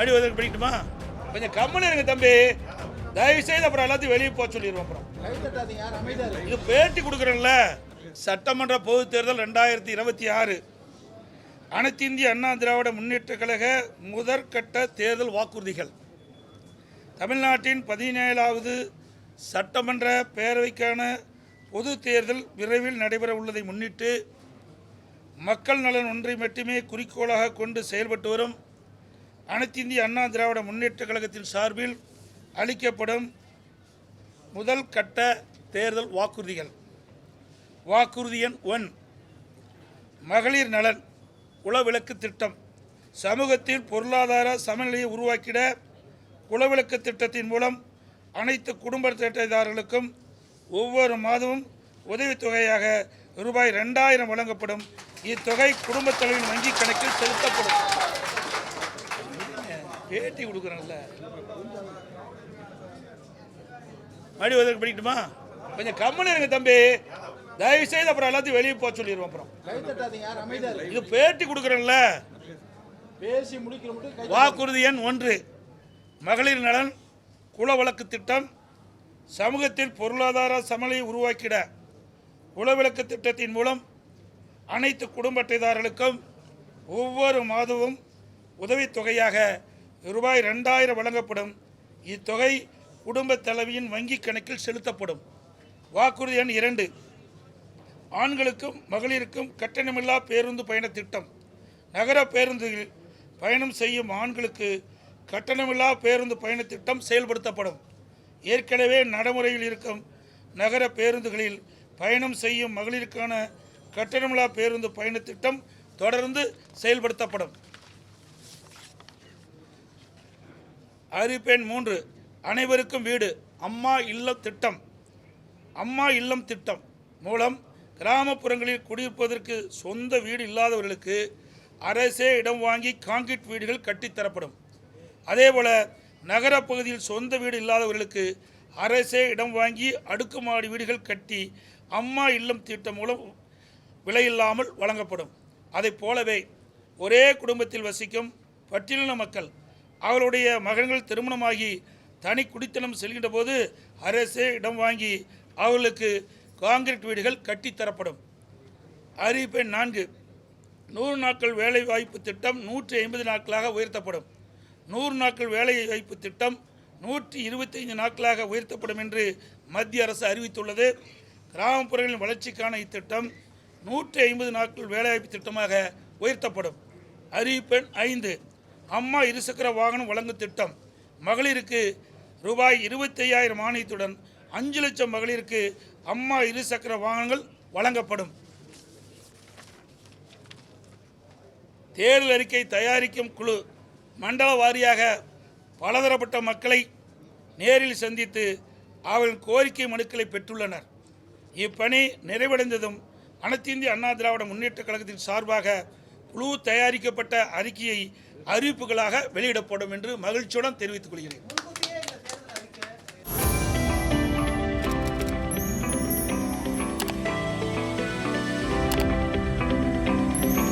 மறுபடி வந்து படிக்கட்டுமா? கொஞ்சம் கம்மன் இருங்க தம்பி. தயவு செய்து அப்புறம் எல்லாத்தையும் வெளியே போக சொல்லிடுவோம் அப்புறம். இது பேட்டி கொடுக்குறேன்ல. சட்டமன்ற பொதுத் தேர்தல் ரெண்டாயிரத்தி இருபத்தி ஆறு. அனைத்து இந்திய அண்ணா திராவிட முன்னேற்ற கழக முதற்கட்ட தேர்தல் வாக்குறுதிகள். தமிழ்நாட்டின் பதினேழாவது சட்டமன்ற பேரவைக்கான பொது தேர்தல் விரைவில் நடைபெற உள்ளதை முன்னிட்டு மக்கள் நலன் ஒன்றை மட்டுமே குறிக்கோளாக கொண்டு செயல்பட்டு வரும் அனைத்திந்திய அண்ணா திராவிட முன்னேற்ற கழகத்தின் சார்பில் அளிக்கப்படும் முதல் கட்ட தேர்தல் வாக்குறுதிகள். வாக்குறுதி எண் ஒன். மகளிர் நலன் குலவிளக்கு திட்டம். சமூகத்தில் பொருளாதார சமநிலையை உருவாக்கிட குலவிளக்கு திட்டத்தின் மூலம் அனைத்து குடும்ப திட்டதாரர்களுக்கும் ஒவ்வொரு மாதமும் உதவித்தொகையாக ரூபாய் ரெண்டாயிரம் வழங்கப்படும். இத்தொகை குடும்பத் தலைவரின் வங்கிக் கணக்கில் செலுத்தப்படும். பேட்டி கொடுக்குறேன்ல. மறுபடி வந்து படிக்கட்டுமா? கொஞ்சம் கம்மன் இருங்க தம்பி. தயவு செய்து அப்புறம் எல்லாத்தையும் வெளியே போக சொல்லிடுவோம் அப்புறம். இது பேட்டி கொடுக்குறேன்ல. பேசி முடிக்கிற வாக்குறுதி எண் ஒன்று. மகளிர் நலன் குல வழக்கு திட்டம் சமூகத்தில் பொருளாதார சமநிலையை உருவாக்கிட குலவிளக்கு திட்டத்தின் மூலம் அனைத்து குடும்ப அட்டைதாரர்களுக்கும் ஒவ்வொரு மாதமும் உதவித்தொகையாக ரூபாய் ரெண்டாயிரம் வழங்கப்படும். இத்தொகை குடும்ப தலைவியின் வங்கி கணக்கில் செலுத்தப்படும். வாக்குறுதி எண் இரண்டு. ஆண்களுக்கும் மகளிருக்கும் கட்டணமில்லா பேருந்து பயண திட்டம். நகர பேருந்துகளில் பயணம் செய்யும் ஆண்களுக்கு கட்டணமில்லா பேருந்து பயண திட்டம் செயல்படுத்தப்படும். ஏற்கனவே நடைமுறையில் இருக்கும் நகர பேருந்துகளில் பயணம் செய்யும் மகளிருக்கான கட்டணமில்லா பேருந்து பயண திட்டம் தொடர்ந்து செயல்படுத்தப்படும். அறிவிப்பேன் மூன்று. அனைவருக்கும் வீடு. அம்மா இல்லம் திட்டம். அம்மா இல்லம் திட்டம் மூலம் கிராமப்புறங்களில் குடியிருப்பதற்கு சொந்த வீடு இல்லாதவர்களுக்கு அரசே இடம் வாங்கி காங்கிரீட் வீடுகள் கட்டித்தரப்படும் அதேபோல் நகரப் பகுதியில் சொந்த வீடு இல்லாதவர்களுக்கு அரசே இடம் வாங்கி அடுக்குமாடி வீடுகள் கட்டி அம்மா இல்லம் திட்டம் மூலம் விலையில்லாமல் வழங்கப்படும். அதைப் போலவே ஒரே குடும்பத்தில் வசிக்கும் பட்டியலின மக்கள் அவருடைய மகன்கள் திருமணமாகி தனி குடித்தனம் செல்கின்ற போது அரசே இடம் வாங்கி அவர்களுக்கு காங்கிரீட் வீடுகள் கட்டித்தரப்படும் அறிவிப்பெண் நான்கு. நூறு நாட்கள் வேலை வாய்ப்பு திட்டம் நூற்றி ஐம்பது நாட்களாக உயர்த்தப்படும். நூறு நாட்கள் வேலை வாய்ப்பு திட்டம் நூற்றி இருபத்தைந்து நாட்களாக உயர்த்தப்படும் என்று மத்திய அரசு அறிவித்துள்ளது. கிராமப்புறங்களின் வளர்ச்சிக்கான இத்திட்டம் நூற்றி ஐம்பது நாட்கள் வேலைவாய்ப்பு திட்டமாக உயர்த்தப்படும். அறிவிப்பெண் ஐந்து. அம்மா இருசக்கர வாகனம் வழங்கும் திட்டம். மகளிருக்கு ரூபாய் இருபத்தையாயிரம் மானியத்துடன் அஞ்சு லட்சம் மகளிருக்கு அம்மா இருசக்கர வாகனங்கள் வழங்கப்படும். தேர்தல் அறிக்கை தயாரிக்கும் குழு மண்டல வாரியாக பலதரப்பட்ட மக்களை நேரில் சந்தித்து அவர்களின் கோரிக்கை மனுக்களை பெற்றுள்ளனர். இப்பணி நிறைவடைந்ததும் அனைத்து இந்திய அண்ணா திராவிட முன்னேற்றக் கழகத்தின் சார்பாக குழு தயாரிக்கப்பட்ட அறிக்கையை அறிவிப்புகளாக வெளியிடப்படும் என்று மகிழ்ச்சியுடன் தெரிவித்துக் கொள்கிறேன்.